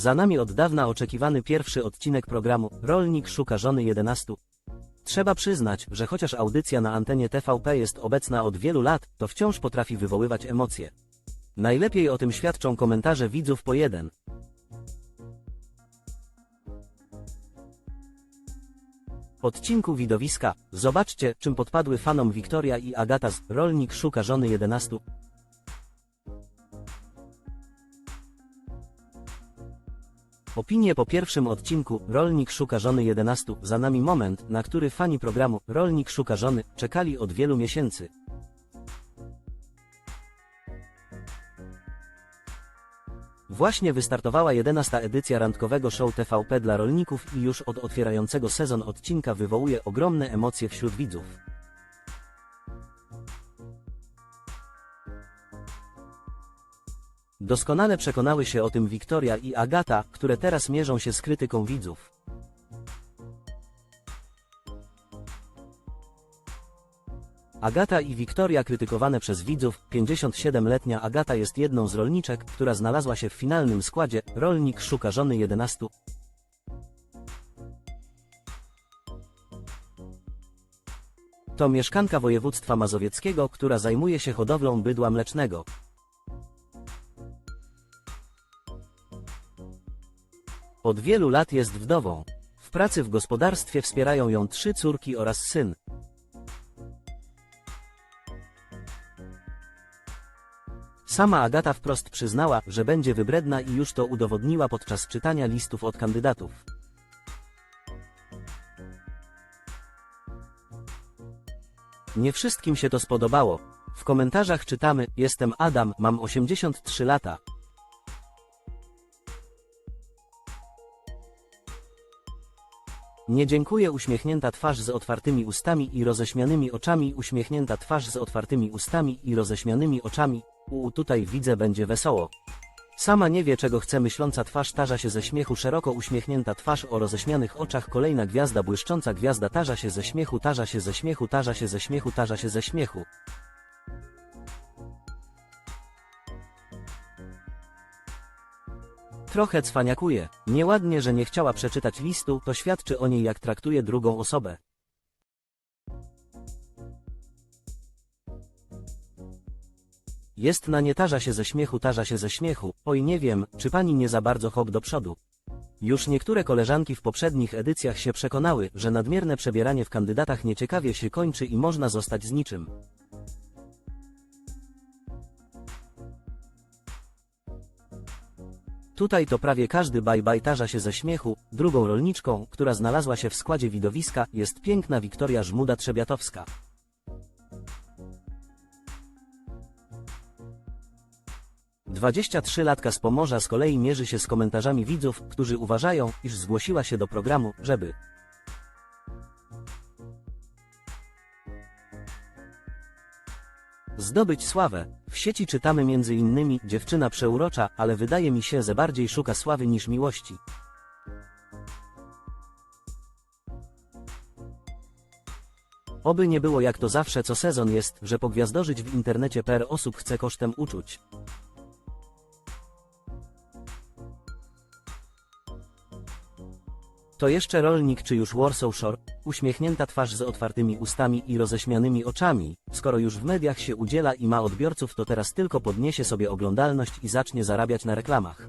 Za nami od dawna oczekiwany pierwszy odcinek programu Rolnik szuka żony 11. Trzeba przyznać, że chociaż audycja na antenie TVP jest obecna od wielu lat, to wciąż potrafi wywoływać emocje. Najlepiej o tym świadczą komentarze widzów po jeden. Odcinku widowiska. Zobaczcie, czym podpadły fanom Wiktoria i Agata z Rolnik szuka żony 11. Opinie po pierwszym odcinku Rolnik szuka żony 11. Za nami moment, na który fani programu Rolnik szuka żony czekali od wielu miesięcy. Właśnie wystartowała 11 edycja randkowego show TVP dla rolników i już od otwierającego sezon odcinka wywołuje ogromne emocje wśród widzów. Doskonale przekonały się o tym Wiktoria i Agata, które teraz mierzą się z krytyką widzów. Agata i Wiktoria krytykowane przez widzów, 57-letnia Agata jest jedną z rolniczek, która znalazła się w finalnym składzie, rolnik szuka żony 11. To mieszkanka województwa mazowieckiego, która zajmuje się hodowlą bydła mlecznego. Od wielu lat jest wdową. W pracy w gospodarstwie wspierają ją trzy córki oraz syn. Sama Agata wprost przyznała, że będzie wybredna i już to udowodniła podczas czytania listów od kandydatów. Nie wszystkim się to spodobało. W komentarzach czytamy: Jestem Adam, mam 83 lata. Nie dziękuję uśmiechnięta twarz z otwartymi ustami i roześmianymi oczami uśmiechnięta twarz z otwartymi ustami i roześmianymi oczami. U tutaj widzę będzie wesoło. Sama nie wie czego chce myśląca twarz tarza się ze śmiechu szeroko uśmiechnięta twarz o roześmianych oczach kolejna gwiazda błyszcząca gwiazda tarza się ze śmiechu tarza się ze śmiechu tarza się ze śmiechu tarza się ze śmiechu. Trochę cwaniakuje. Nieładnie, że nie chciała przeczytać listu, to świadczy o niej jak traktuje drugą osobę. Jest na nie tarza się ze śmiechu, tarza się ze śmiechu. Oj nie wiem, czy pani nie za bardzo hop do przodu. Już niektóre koleżanki w poprzednich edycjach się przekonały, że nadmierne przebieranie w kandydatach nieciekawie się kończy i można zostać z niczym. Tutaj to prawie każdy baj tarza się ze śmiechu, drugą rolniczką, która znalazła się w składzie widowiska, jest piękna Wiktoria Żmuda-Trzebiatowska. Dwadzieścia latka z Pomorza z kolei mierzy się z komentarzami widzów, którzy uważają, iż zgłosiła się do programu, żeby Zdobyć sławę. W sieci czytamy między innymi dziewczyna przeurocza, ale wydaje mi się, że bardziej szuka sławy niż miłości. Oby nie było jak to zawsze co sezon jest, że pogwiazdożyć w internecie per osób chce kosztem uczuć. To jeszcze rolnik czy już Warsaw Shore, uśmiechnięta twarz z otwartymi ustami i roześmianymi oczami, skoro już w mediach się udziela i ma odbiorców to teraz tylko podniesie sobie oglądalność i zacznie zarabiać na reklamach.